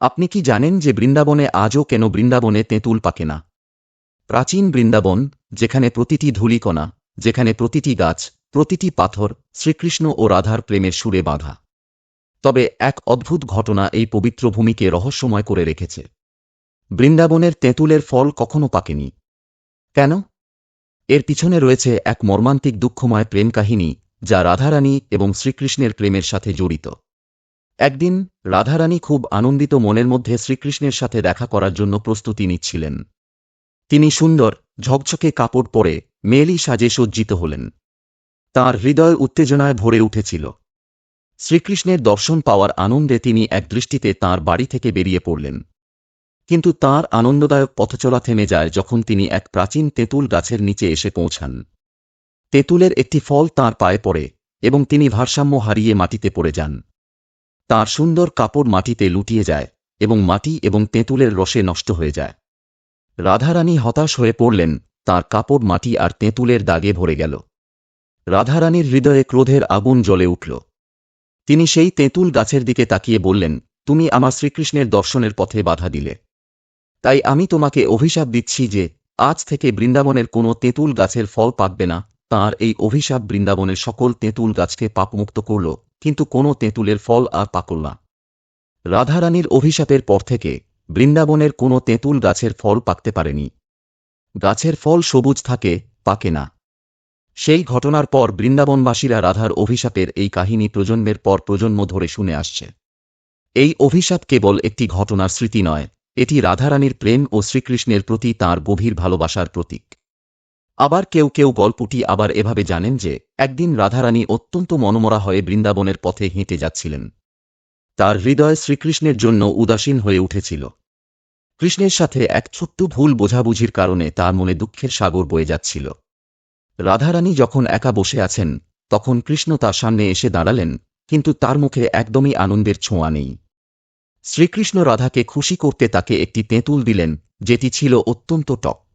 আপনি কি জানেন যে বৃন্দাবনে আজও কেন বৃন্দাবনে তেঁতুল পাকে না? প্রাচীন বৃন্দাবন, যেখানে প্রতিটি ধূলিকণা, যেখানে প্রতিটি গাছ, প্রতিটি পাথর, শ্রীকৃষ্ণ ও রাধার প্রেমের সুরে বাঁধা। তবে এক অদ্ভুত ঘটনা এই পবিত্র ভূমিকে রহস্যময় করে রেখেছে। বৃন্দাবনের তেঁতুলের ফল কখনো পাকেনি। কেন? এর পিছনে রয়েছে এক মর্মান্তিক দুঃখময় প্রেম কাহিনী, যা রাধারানী এবং শ্রীকৃষ্ণের প্রেমের সাথে জড়িত। একদিন রাধারানী খুব আনন্দিত মনের মধ্যে শ্রীকৃষ্ণের সাথে দেখা করার জন্য প্রস্তুতি নিচ্ছিলেন। তিনি সুন্দর, ঝকঝকে কাপড় পরে মেয়েলি সাজে সজ্জিত হলেন। তার হৃদয় উত্তেজনায় ভরে উঠেছিল। শ্রীকৃষ্ণের দর্শন পাওয়ার আনন্দে তিনি এক দৃষ্টিতে তাঁর বাড়ি থেকে বেরিয়ে পড়লেন। কিন্তু তাঁর আনন্দদায়ক পথচলা থেমে যায় যখন তিনি এক প্রাচীন তেঁতুল গাছের নিচে এসে পৌঁছান। তেঁতুলের একটি ফল তাঁর পায়ে পড়ে এবং তিনি ভারসাম্য হারিয়ে মাটিতে পড়ে যান। তার সুন্দর কাপড় মাটিতে লুটিয়ে যায় এবং মাটি এবং তেঁতুলের রসে নষ্ট হয়ে যায়। রাধারানী হতাশ হয়ে পড়লেন, তার কাপড় মাটি আর তেঁতুলের দাগে ভরে গেল। রাধারানীর হৃদয়ে ক্রোধের আগুন জ্বলে উঠল। তিনি সেই তেঁতুল গাছের দিকে তাকিয়ে বললেন, তুমি আমার শ্রীকৃষ্ণের দর্শনের পথে বাধা দিলে। তাই আমি তোমাকে অভিশাপ দিচ্ছি যে, আজ থেকে বৃন্দাবনের কোনো তেঁতুল গাছের ফল পাকবে না। তার এই অভিশাপ বৃন্দাবনের সকল তেঁতুল গাছকে পাপমুক্ত করল। কিন্তু কোনো তেঁতুলের ফল আর পাকল না। রাধারানীর অভিশাপের পর থেকে বৃন্দাবনের কোনো তেঁতুল গাছের ফল পাকতে পারেনি। গাছের ফল সবুজ থাকে, পাকে না। সেই ঘটনার পর বৃন্দাবনবাসীরা রাধার অভিশাপের এই কাহিনী প্রজন্মের পর প্রজন্ম ধরে শুনে আসছে। এই অভিশাপ কেবল একটি ঘটনার স্মৃতি নয়, এটি রাধারানীর প্রেম ও শ্রীকৃষ্ণের প্রতি তাঁর গভীর ভালোবাসার প্রতীক। আবার কেউ কেউ গল্পটি আবার এভাবে জানেন যে, একদিন রাধারানী অত্যন্ত মনোমরা হয়ে বৃন্দাবনের পথে হেঁটে যাচ্ছিলেন। তার হৃদয় শ্রীকৃষ্ণের জন্য উদাসীন হয়ে উঠেছিল। কৃষ্ণের সাথে এক ছোট্ট ভুল বোঝাবুঝির কারণে তার মনে দুঃখের সাগর বয়ে যাচ্ছিল। রাধারানী যখন একা বসে আছেন, তখন কৃষ্ণ তার সামনে এসে দাঁড়ালেন, কিন্তু তার মুখে একদমই আনন্দের ছোঁয়া নেই। শ্রীকৃষ্ণ রাধাকে খুশি করতে তাকে একটি তেঁতুল দিলেন, যেটি ছিল অত্যন্ত টক।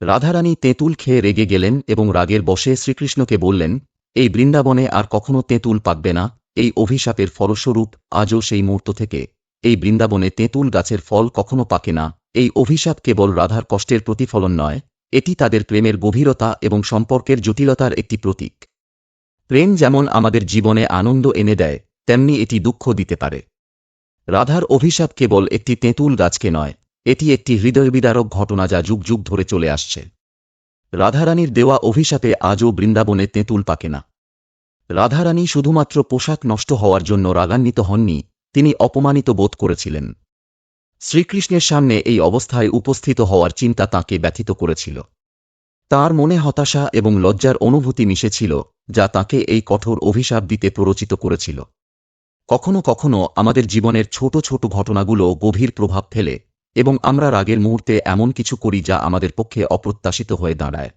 রাধারানী তেঁতুল খেয়ে রেগে গেলেন এবং রাগের বসে শ্রীকৃষ্ণকে বললেন, এই বৃন্দাবনে আর কখনো তেঁতুল পাকবে না। এই অভিশাপের ফলস্বরূপ আজও সেই মুহূর্ত থেকে। এই বৃন্দাবনে তেঁতুল গাছের ফল কখনো পাকে না। এই অভিশাপ কেবল রাধার কষ্টের প্রতিফলন নয়, এটি তাদের প্রেমের গভীরতা এবং সম্পর্কের জটিলতার একটি প্রতীক। প্রেম যেমন আমাদের জীবনে আনন্দ এনে দেয়, তেমনি এটি দুঃখ দিতে পারে। রাধার অভিশাপ কেবল একটি তেঁতুল গাছকে নয় এটি একটি হৃদয়বিদারক ঘটনা যা যুগ যুগ ধরে চলে আসছে। রাধারানীর দেওয়া অভিশাপে আজও বৃন্দাবনে তেঁতুল পাকে না। রাধারানী শুধুমাত্র পোশাক নষ্ট হওয়ার জন্য রাগান্বিত হননি, তিনি অপমানিত বোধ করেছিলেন। শ্রীকৃষ্ণের সামনে এই অবস্থায় উপস্থিত হওয়ার চিন্তা তাঁকে ব্যথিত করেছিল। তার মনে হতাশা এবং লজ্জার অনুভূতি মিশেছিল, যা তাকে এই কঠোর অভিশাপ দিতে প্ররোচিত করেছিল। কখনো কখনো আমাদের জীবনের ছোট ছোট ঘটনাগুলো গভীর প্রভাব ফেলে এবং আমরা রাগের মুহূর্তে এমন কিছু করি যা আমাদের পক্ষে অপ্রত্যাশিত হয়ে দাঁড়ায়।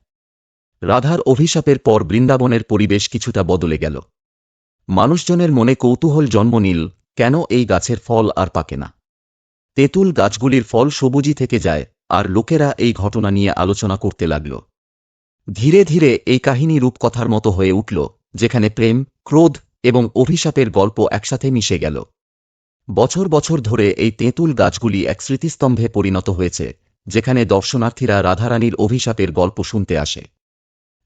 রাধার অভিশাপের পর বৃন্দাবনের পরিবেশ কিছুটা বদলে গেল। মানুষজনের মনে কৌতূহল জন্ম নিল, কেন এই গাছের ফল আর পাকে না? তেঁতুল গাছগুলির ফল সবুজি থেকে যায়, আর লোকেরা এই ঘটনা নিয়ে আলোচনা করতে লাগল। ধীরে ধীরে এই কাহিনী রূপকথার মতো হয়ে উঠল, যেখানে প্রেম, ক্রোধ এবং অভিশাপের গল্প একসাথে মিশে গেল। বছর বছর ধরে এই তেঁতুল গাছগুলি এক স্মৃতিস্তম্ভে পরিণত হয়েছে, যেখানে দর্শনার্থীরা রাধারানীর অভিশাপের গল্প শুনতে আসে।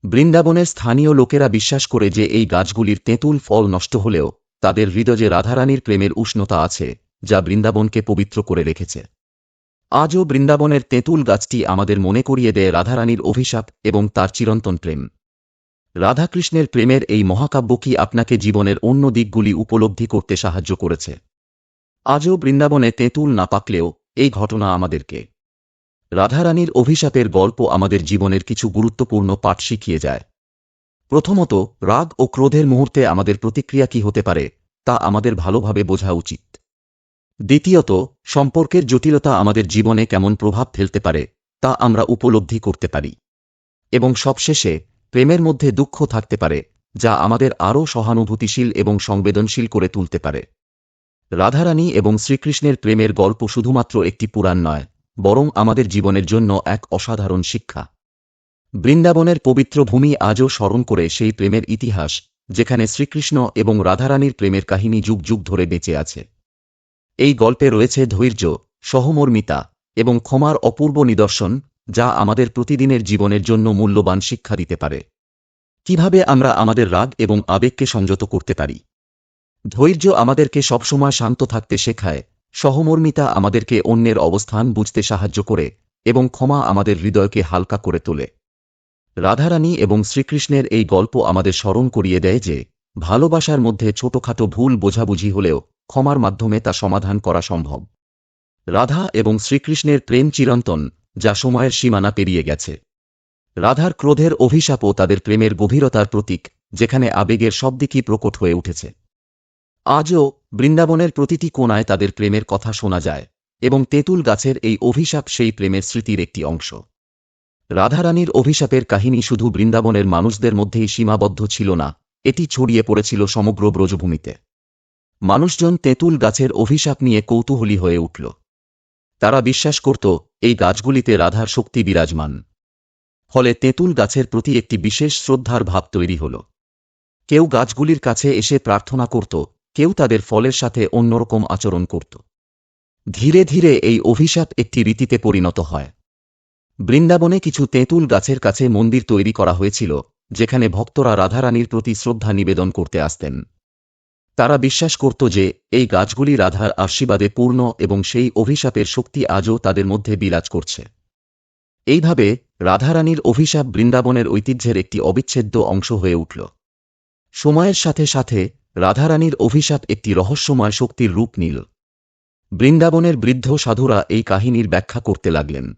বৃন্দাবনের স্থানীয় লোকেরা বিশ্বাস করে যে এই গাছগুলির তেঁতুল ফল নষ্ট হলেও তাদের হৃদয়ে রাধারানীর প্রেমের উষ্ণতা আছে, যা বৃন্দাবনকে পবিত্র করে রেখেছে। আজও বৃন্দাবনের তেঁতুল গাছটি আমাদের মনে করিয়ে দেয় রাধারানীর অভিশাপ এবং তার চিরন্তন প্রেম। রাধাকৃষ্ণের প্রেমের এই মহাকাব্য কি আপনাকে জীবনের অন্য দিকগুলি উপলব্ধি করতে সাহায্য করেছে? আজও বৃন্দাবনে তেঁতুল না পাকলেও এই ঘটনা আমাদেরকে। রাধারানীর অভিশাপের গল্প আমাদের জীবনের কিছু গুরুত্বপূর্ণ পাঠ শিখিয়ে যায়। প্রথমত, রাগ ও ক্রোধের মুহূর্তে আমাদের প্রতিক্রিয়া কি হতে পারে, তা আমাদের ভালোভাবে বোঝা উচিত। দ্বিতীয়ত, সম্পর্কের জটিলতা আমাদের জীবনে কেমন প্রভাব ফেলতে পারে, তা আমরা উপলব্ধি করতে পারি। এবং সবশেষে, প্রেমের মধ্যে দুঃখ থাকতে পারে, যা আমাদের আরও সহানুভূতিশীল এবং সংবেদনশীল করে তুলতে পারে। রাধারানী এবং শ্রীকৃষ্ণের প্রেমের গল্প শুধুমাত্র একটি পুরাণ নয়, বরং আমাদের জীবনের জন্য এক অসাধারণ শিক্ষা। বৃন্দাবনের পবিত্র ভূমি আজও স্মরণ করে সেই প্রেমের ইতিহাস, যেখানে শ্রীকৃষ্ণ এবং রাধারানীর প্রেমের কাহিনী যুগ যুগ ধরে বেঁচে আছে। এই গল্পে রয়েছে ধৈর্য, সহমর্মিতা এবং ক্ষমার অপূর্ব নিদর্শন, যা আমাদের প্রতিদিনের জীবনের জন্য মূল্যবান শিক্ষা দিতে পারে। কীভাবে আমরা আমাদের রাগ এবং আবেগকে সংযত করতে পারি? ধৈর্য আমাদেরকে সবসময় শান্ত থাকতে শেখায়। সহমর্মিতা আমাদেরকে অন্যের অবস্থান বুঝতে সাহায্য করে এবং ক্ষমা আমাদের হৃদয়কে হালকা করে তোলে। রাধারানী এবং শ্রীকৃষ্ণের এই গল্প আমাদের স্মরণ করিয়ে দেয় যে, ভালোবাসার মধ্যে ছোটখাটো ভুল বোঝাবুঝি হলেও ক্ষমার মাধ্যমে তা সমাধান করা সম্ভব। রাধা এবং শ্রীকৃষ্ণের প্রেম চিরন্তন, যা সময়ের সীমানা পেরিয়ে গেছে। রাধার ক্রোধের অভিশাপও তাদের প্রেমের গভীরতার প্রতীক, যেখানে আবেগের সব দিকই প্রকট হয়ে উঠেছে। আজও বৃন্দাবনের প্রতিটি কোণায় তাদের প্রেমের কথা শোনা যায়, এবং তেঁতুল গাছের এই অভিশাপ সেই প্রেমের স্মৃতির একটি অংশ। রাধারানীর অভিশাপের কাহিনী শুধু বৃন্দাবনের মানুষদের মধ্যেই সীমাবদ্ধ ছিল না, এটি ছড়িয়ে পড়েছিল সমগ্র ব্রজভূমিতে। মানুষজন তেঁতুল গাছের অভিশাপ নিয়ে কৌতূহলী হয়ে উঠল। তারা বিশ্বাস করত, এই গাছগুলিতে রাধার শক্তি বিরাজমান। ফলে তেঁতুল গাছের প্রতি একটি বিশেষ শ্রদ্ধার ভাব তৈরি হল। কেউ গাছগুলির কাছে এসে প্রার্থনা করত কেউ তাদের ফলের সাথে অন্যরকম আচরণ করত। ধীরে ধীরে এই অভিশাপ একটি রীতিতে পরিণত হয়। বৃন্দাবনে কিছু তেঁতুল গাছের কাছে মন্দির তৈরি করা হয়েছিল, যেখানে ভক্তরা রাধারানীর প্রতি শ্রদ্ধা নিবেদন করতে আসতেন। তারা বিশ্বাস করত যে, এই গাছগুলি রাধার আশীর্বাদে পূর্ণ এবং সেই অভিশাপের শক্তি আজও তাদের মধ্যে বিরাজ করছে। এইভাবে রাধারানীর অভিশাপ বৃন্দাবনের ঐতিহ্যের একটি অবিচ্ছেদ্য অংশ হয়ে উঠল। সময়ের সাথে সাথে রাধারানীর অভিশাপ একটি রহস্যময় শক্তির রূপ নিল। বৃন্দাবনের বৃদ্ধ সাধুরা এই কাহিনীর ব্যাখ্যা করতে লাগলেন।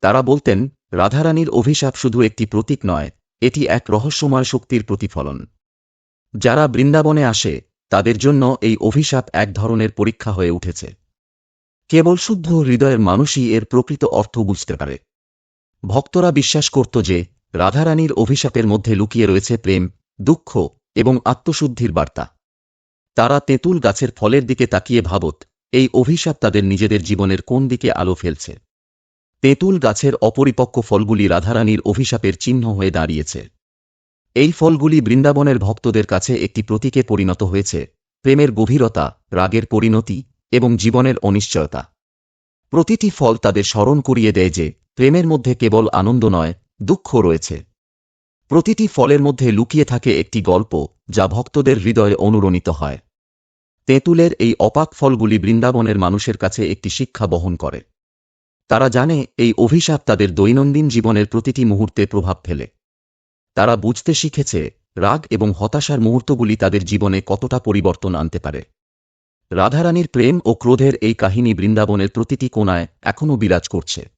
তারা বলতেন, রাধারানীর অভিশাপ শুধু একটি প্রতীক নয়, এটি এক রহস্যময় শক্তির প্রতিফলন। যারা বৃন্দাবনে আসে, তাদের জন্য এই অভিশাপ এক ধরনের পরীক্ষা হয়ে উঠেছে। কেবল শুদ্ধ হৃদয়ের মানুষই এর প্রকৃত অর্থ বুঝতে পারে। ভক্তরা বিশ্বাস করত যে, রাধারানীর অভিশাপের মধ্যে লুকিয়ে রয়েছে প্রেম, দুঃখ এবং আত্মশুদ্ধির বার্তা। তারা তেঁতুল গাছের ফলের দিকে তাকিয়ে ভাবত, এই অভিশাপ তাদের নিজেদের জীবনের কোন দিকে আলো ফেলছে। তেঁতুল গাছের অপরিপক্ক ফলগুলি রাধারানীর অভিশাপের চিহ্ন হয়ে দাঁড়িয়েছে। এই ফলগুলি বৃন্দাবনের ভক্তদের কাছে একটি প্রতীকে পরিণত হয়েছে, প্রেমের গভীরতা, রাগের পরিণতি এবং জীবনের অনিশ্চয়তা। প্রতিটি ফল তাদের স্মরণ করিয়ে দেয় যে, প্রেমের মধ্যে কেবল আনন্দ নয় দুঃখ রয়েছে। প্রতিটি ফলের মধ্যে লুকিয়ে থাকে একটি গল্প, যা ভক্তদের হৃদয়ে অনুরণিত হয়। তেঁতুলের এই অপাক ফলগুলি বৃন্দাবনের মানুষের কাছে একটি শিক্ষা বহন করে। তারা জানে এই অভিশাপ তাদের দৈনন্দিন জীবনের প্রতিটি মুহূর্তে প্রভাব ফেলে। তারা বুঝতে শিখেছে রাগ এবং হতাশার মুহূর্তগুলি তাদের জীবনে কতটা পরিবর্তন আনতে পারে। রাধারানীর প্রেম ও ক্রোধের এই কাহিনী বৃন্দাবনের প্রতিটি কোণায় এখনও বিরাজ করছে।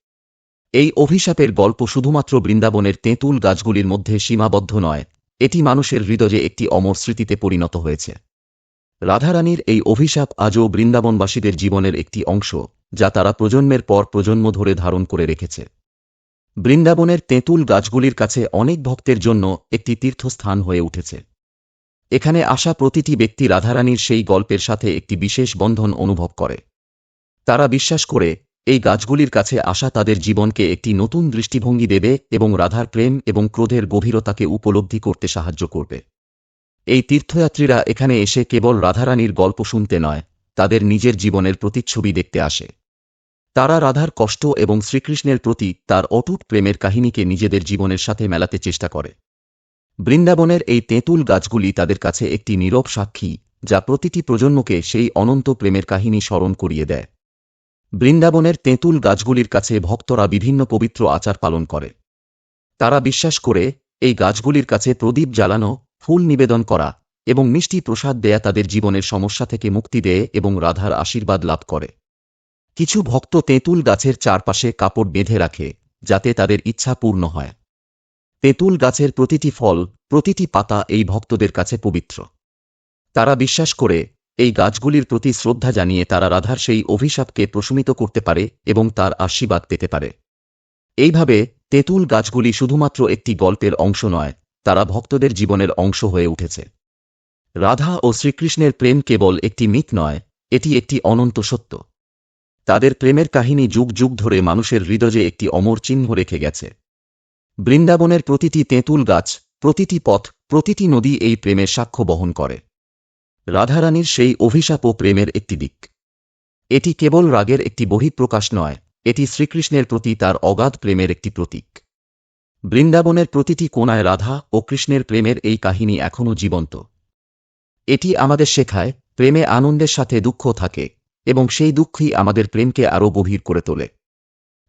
এই অভিশাপের গল্প শুধুমাত্র বৃন্দাবনের তেঁতুল গাছগুলির মধ্যে সীমাবদ্ধ নয়, এটি মানুষের হৃদয়ে একটি অমর স্মৃতিতে পরিণত হয়েছে। রাধারানীর এই অভিশাপ আজও বৃন্দাবনবাসীদের জীবনের একটি অংশ, যা তারা প্রজন্মের পর প্রজন্ম ধরে ধারণ করে রেখেছে। বৃন্দাবনের তেঁতুল গাছগুলির কাছে অনেক ভক্তের জন্য একটি তীর্থস্থান হয়ে উঠেছে। এখানে আসা প্রতিটি ব্যক্তি রাধারানীর সেই গল্পের সাথে একটি বিশেষ বন্ধন অনুভব করে। তারা বিশ্বাস করে এই গাছগুলির কাছে আসা তাদের জীবনকে একটি নতুন দৃষ্টিভঙ্গি দেবে এবং রাধার প্রেম এবং ক্রোধের গভীরতাকে উপলব্ধি করতে সাহায্য করবে। এই তীর্থযাত্রীরা এখানে এসে কেবল রাধারানীর গল্প শুনতে নয়, তাদের নিজের জীবনের প্রতিচ্ছবি দেখতে আসে। তারা রাধার কষ্ট এবং শ্রীকৃষ্ণের প্রতি তার অটুট প্রেমের কাহিনীকে নিজেদের জীবনের সাথে মেলাতে চেষ্টা করে। বৃন্দাবনের এই তেঁতুল গাছগুলি তাদের কাছে একটি নীরব সাক্ষী, যা প্রতিটি প্রজন্মকে সেই অনন্ত প্রেমের কাহিনী স্মরণ করিয়ে দেয়। বৃন্দাবনের তেঁতুল গাছগুলির কাছে ভক্তরা বিভিন্ন পবিত্র আচার পালন করে। তারা বিশ্বাস করে, এই গাছগুলির কাছে প্রদীপ জ্বালানো, ফুল নিবেদন করা এবং মিষ্টি প্রসাদ দেয়া তাদের জীবনের সমস্যা থেকে মুক্তি দেয় এবং রাধার আশীর্বাদ লাভ করে। কিছু ভক্ত তেঁতুল গাছের চারপাশে কাপড় বেঁধে রাখে, যাতে তাদের ইচ্ছা পূর্ণ হয়। তেঁতুল গাছের প্রতিটি ফল, প্রতিটি পাতা এই ভক্তদের কাছে পবিত্র। তারা বিশ্বাস করে এই গাছগুলির প্রতি শ্রদ্ধা জানিয়ে তারা রাধার সেই অভিশাপকে প্রশমিত করতে পারে এবং তার আশীর্বাদ পেতে পারে। এইভাবে তেঁতুল গাছগুলি শুধুমাত্র একটি গল্পের অংশ নয়, তারা ভক্তদের জীবনের অংশ হয়ে উঠেছে। রাধা ও শ্রীকৃষ্ণের প্রেম কেবল একটি মিথ নয়, এটি একটি অনন্ত সত্য। তাদের প্রেমের কাহিনী যুগ যুগ ধরে মানুষের হৃদয়ে একটি অমর চিহ্ন রেখে গেছে। বৃন্দাবনের প্রতিটি তেঁতুল গাছ, প্রতিটি পথ, প্রতিটি নদী এই প্রেমের সাক্ষ্য বহন করে। রাধারানীর সেই অভিশাপ ও প্রেমের একটি দিক। এটি কেবল রাগের একটি বহিঃপ্রকাশ নয়, এটি শ্রীকৃষ্ণের প্রতি তার অগাধ প্রেমের একটি প্রতীক। বৃন্দাবনের প্রতিটি কোণায় রাধা ও কৃষ্ণের প্রেমের এই কাহিনী এখনও জীবন্ত। এটি আমাদের শেখায়, প্রেমে আনন্দের সাথে দুঃখ থাকে, এবং সেই দুঃখই আমাদের প্রেমকে আরও গভীর করে তোলে।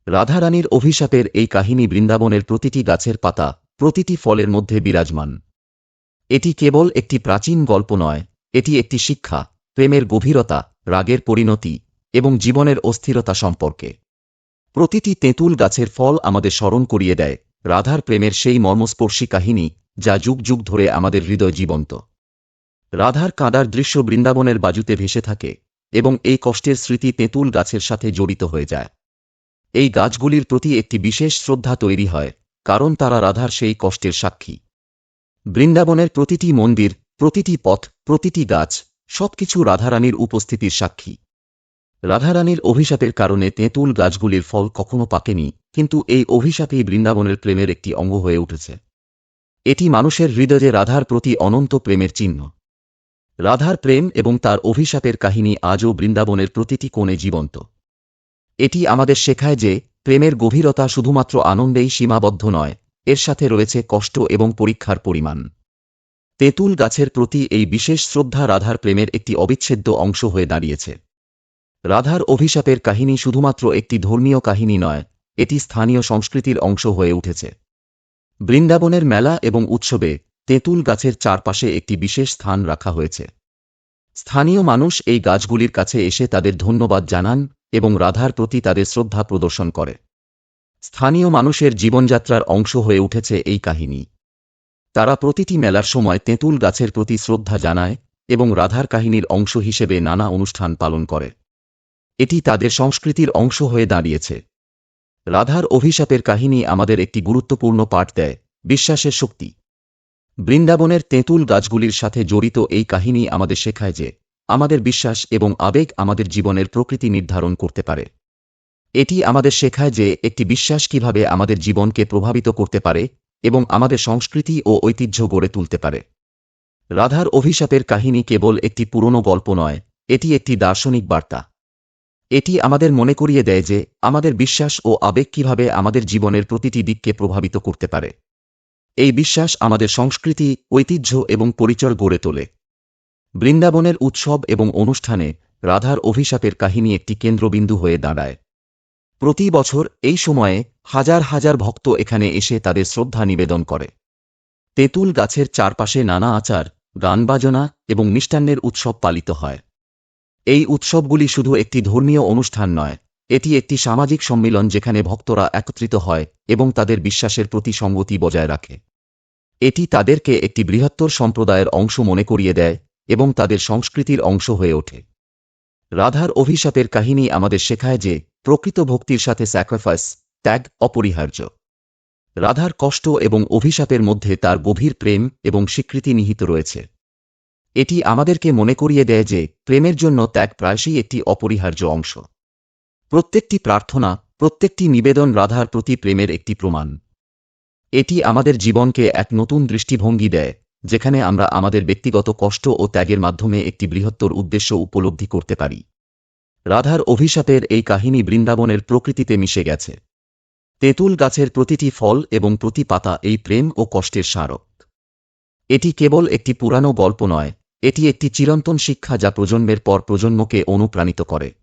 রাধারানীর অভিশাপের এই কাহিনী বৃন্দাবনের প্রতিটি গাছের পাতা, প্রতিটি ফলের মধ্যে বিরাজমান। এটি কেবল একটি প্রাচীন গল্প নয় এটি একটি শিক্ষা, প্রেমের গভীরতা, রাগের পরিণতি, এবং জীবনের অস্থিরতা সম্পর্কে। প্রতিটি তেঁতুল গাছের ফল আমাদের স্মরণ করিয়ে দেয়, রাধার প্রেমের সেই মর্মস্পর্শী কাহিনী, যা যুগ যুগ ধরে আমাদের হৃদয় জীবন্ত। রাধার কাঁদার দৃশ্য বৃন্দাবনের বাজুতে ভেসে থাকে, এবং এই কষ্টের স্মৃতি তেঁতুল গাছের সাথে জড়িত হয়ে যায়। এই গাছগুলির প্রতি একটি বিশেষ শ্রদ্ধা তৈরি হয়, কারণ তারা রাধার সেই কষ্টের সাক্ষী। বৃন্দাবনের প্রতিটি মন্দির, প্রতিটি পথ প্রতিটি গাছ সবকিছু রাধারানীর উপস্থিতির সাক্ষী। রাধারানীর অভিশাপের কারণে তেঁতুল গাছগুলির ফল কখনো পাকেনি, কিন্তু এই অভিশাপেই বৃন্দাবনের প্রেমের একটি অঙ্গ হয়ে উঠেছে। এটি মানুষের হৃদয়ে রাধার প্রতি অনন্ত প্রেমের চিহ্ন। রাধার প্রেম এবং তার অভিশাপের কাহিনী আজও বৃন্দাবনের প্রতিটি কোণে জীবন্ত। এটি আমাদের শেখায় যে প্রেমের গভীরতা শুধুমাত্র আনন্দেই সীমাবদ্ধ নয়, এর সাথে রয়েছে কষ্ট এবং পরীক্ষার পরিমাণ। তেঁতুল গাছের প্রতি এই বিশেষ শ্রদ্ধা রাধার প্রেমের একটি অবিচ্ছেদ্য অংশ হয়ে দাঁড়িয়েছে। রাধার অভিশাপের কাহিনী শুধুমাত্র একটি ধর্মীয় কাহিনী নয়, এটি স্থানীয় সংস্কৃতির অংশ হয়ে উঠেছে। বৃন্দাবনের মেলা এবং উৎসবে তেঁতুল গাছের চারপাশে একটি বিশেষ স্থান রাখা হয়েছে। স্থানীয় মানুষ এই গাছগুলির কাছে এসে তাদের ধন্যবাদ জানান এবং রাধার প্রতি তাদের শ্রদ্ধা প্রদর্শন করে। স্থানীয় মানুষের জীবনযাত্রার অংশ হয়ে উঠেছে এই কাহিনী। তারা প্রতিটি মেলার সময় তেঁতুল গাছের প্রতি শ্রদ্ধা জানায় এবং রাধার কাহিনীর অংশ হিসেবে নানা অনুষ্ঠান পালন করে। এটি তাদের সংস্কৃতির অংশ হয়ে দাঁড়িয়েছে। রাধার অভিশাপের কাহিনী আমাদের একটি গুরুত্বপূর্ণ পাঠ দেয়, বিশ্বাসের শক্তি। বৃন্দাবনের তেঁতুল গাছগুলির সাথে জড়িত এই কাহিনী আমাদের শেখায় যে, আমাদের বিশ্বাস এবং আবেগ আমাদের জীবনের প্রকৃতি নির্ধারণ করতে পারে। এটি আমাদের শেখায় যে, একটি বিশ্বাস কীভাবে আমাদের জীবনকে প্রভাবিত করতে পারে এবং আমাদের সংস্কৃতি ও ঐতিহ্য গড়ে তুলতে পারে। রাধার অভিশাপের কাহিনী কেবল একটি পুরনো গল্প নয়, এটি একটি দার্শনিক বার্তা। এটি আমাদের মনে করিয়ে দেয় যে আমাদের বিশ্বাস ও আবেগ কীভাবে আমাদের জীবনের প্রতিটি দিককে প্রভাবিত করতে পারে। এই বিশ্বাস আমাদের সংস্কৃতি, ঐতিহ্য এবং পরিচয় গড়ে তোলে। বৃন্দাবনের উৎসব এবং অনুষ্ঠানে রাধার অভিশাপের কাহিনী একটি কেন্দ্রবিন্দু হয়ে দাঁড়ায়। প্রতি বছর এই সময়ে হাজার হাজার ভক্ত এখানে এসে তাদের শ্রদ্ধা নিবেদন করে। তেঁতুল গাছের চারপাশে নানা আচার, গান বাজনা এবং মিষ্টান্নের উৎসব পালিত হয়। এই উৎসবগুলি শুধু একটি ধর্মীয় অনুষ্ঠান নয়, এটি একটি সামাজিক সম্মিলন যেখানে ভক্তরা একত্রিত হয় এবং তাদের বিশ্বাসের প্রতি সঙ্গতি বজায় রাখে। এটি তাদেরকে একটি বৃহত্তর সম্প্রদায়ের অংশ মনে করিয়ে দেয় এবং তাদের সংস্কৃতির অংশ হয়ে ওঠে। রাধার অভিশাপের কাহিনী আমাদের শেখায় যে প্রকৃত ভক্তির সাথে স্যাক্রিফাইস ত্যাগ অপরিহার্য। রাধার কষ্ট এবং অভিশাপের মধ্যে তার গভীর প্রেম এবং স্বীকৃতি নিহিত রয়েছে। এটি আমাদেরকে মনে করিয়ে দেয় যে প্রেমের জন্য ত্যাগ প্রায়শই একটি অপরিহার্য অংশ। প্রত্যেকটি প্রার্থনা, প্রত্যেকটি নিবেদন রাধার প্রতি প্রেমের একটি প্রমাণ। এটি আমাদের জীবনকে এক নতুন দৃষ্টিভঙ্গি দেয়। যেখানে আমরা আমাদের ব্যক্তিগত কষ্ট ও ত্যাগের মাধ্যমে একটি বৃহত্তর উদ্দেশ্য উপলব্ধি করতে পারি। রাধার অভিশাপের এই কাহিনী বৃন্দাবনের প্রকৃতিতে মিশে গেছে। তেঁতুল গাছের প্রতিটি ফল এবং প্রতি পাতা এই প্রেম ও কষ্টের স্মারক। এটি কেবল একটি পুরানো গল্প নয়, এটি একটি চিরন্তন শিক্ষা যা প্রজন্মের পর প্রজন্মকে অনুপ্রাণিত করে।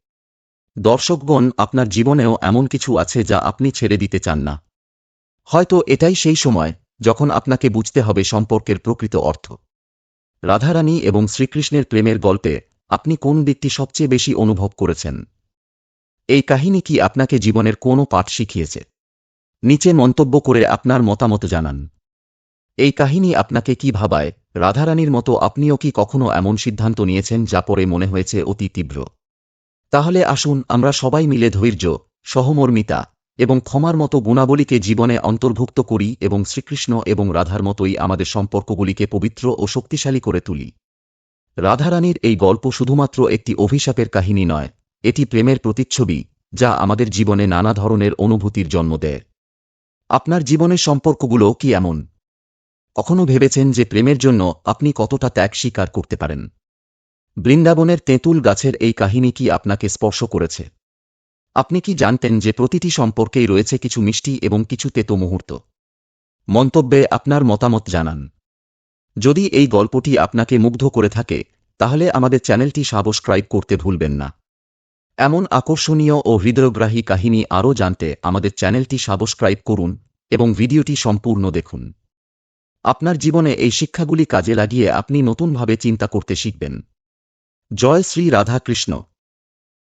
দর্শকগণ, আপনার জীবনেও এমন কিছু আছে যা আপনি ছেড়ে দিতে চান না। হয়তো এটাই সেই সময় যখন আপনাকে বুঝতে হবে সম্পর্কের প্রকৃত অর্থ। রাধারানী এবং শ্রীকৃষ্ণের প্রেমের গল্পে আপনি কোন দিকটি সবচেয়ে বেশি অনুভব করেছেন? এই কাহিনী কি আপনাকে জীবনের কোনো পাঠ শিখিয়েছে? নিচে মন্তব্য করে আপনার মতামত জানান। এই কাহিনী আপনাকে কি ভাবায়? রাধারানীর মতো আপনিও কি কখনো এমন সিদ্ধান্ত নিয়েছেন যা পরে মনে হয়েছে অতি তীব্র? তাহলে আসুন আমরা সবাই মিলে ধৈর্য, সহমর্মিতা এবং ক্ষমার মতো গুণাবলীকে জীবনে অন্তর্ভুক্ত করি এবং শ্রীকৃষ্ণ এবং রাধার মতোই আমাদের সম্পর্কগুলিকে পবিত্র ও শক্তিশালী করে তুলি। রাধারানীর এই গল্প শুধুমাত্র একটি অভিশাপের কাহিনী নয়, এটি প্রেমের প্রতিচ্ছবি, যা আমাদের জীবনে নানা ধরনের অনুভূতির জন্ম দেয়। আপনার জীবনের সম্পর্কগুলো কি এমন? কখনো ভেবেছেন যে প্রেমের জন্য আপনি কতটা ত্যাগ স্বীকার করতে পারেন? বৃন্দাবনের তেঁতুল গাছের এই কাহিনী কি আপনাকে স্পর্শ করেছে? আপনি কি জানতেন যে প্রতিটি সম্পর্কেই রয়েছে কিছু মিষ্টি এবং কিছু তেতো মুহূর্ত? মন্তব্যে আপনার মতামত জানান। যদি এই গল্পটি আপনাকে মুগ্ধ করে থাকে, তাহলে আমাদের চ্যানেলটি সাবস্ক্রাইব করতে ভুলবেন না। এমন আকর্ষণীয় ও হৃদয়গ্রাহী কাহিনী আরও জানতে আমাদের চ্যানেলটি সাবস্ক্রাইব করুন এবং ভিডিওটি সম্পূর্ণ দেখুন। আপনার জীবনে এই শিক্ষাগুলি কাজে লাগিয়ে আপনি নতুনভাবে চিন্তা করতে শিখবেন। জয় শ্রী রাধা কৃষ্ণ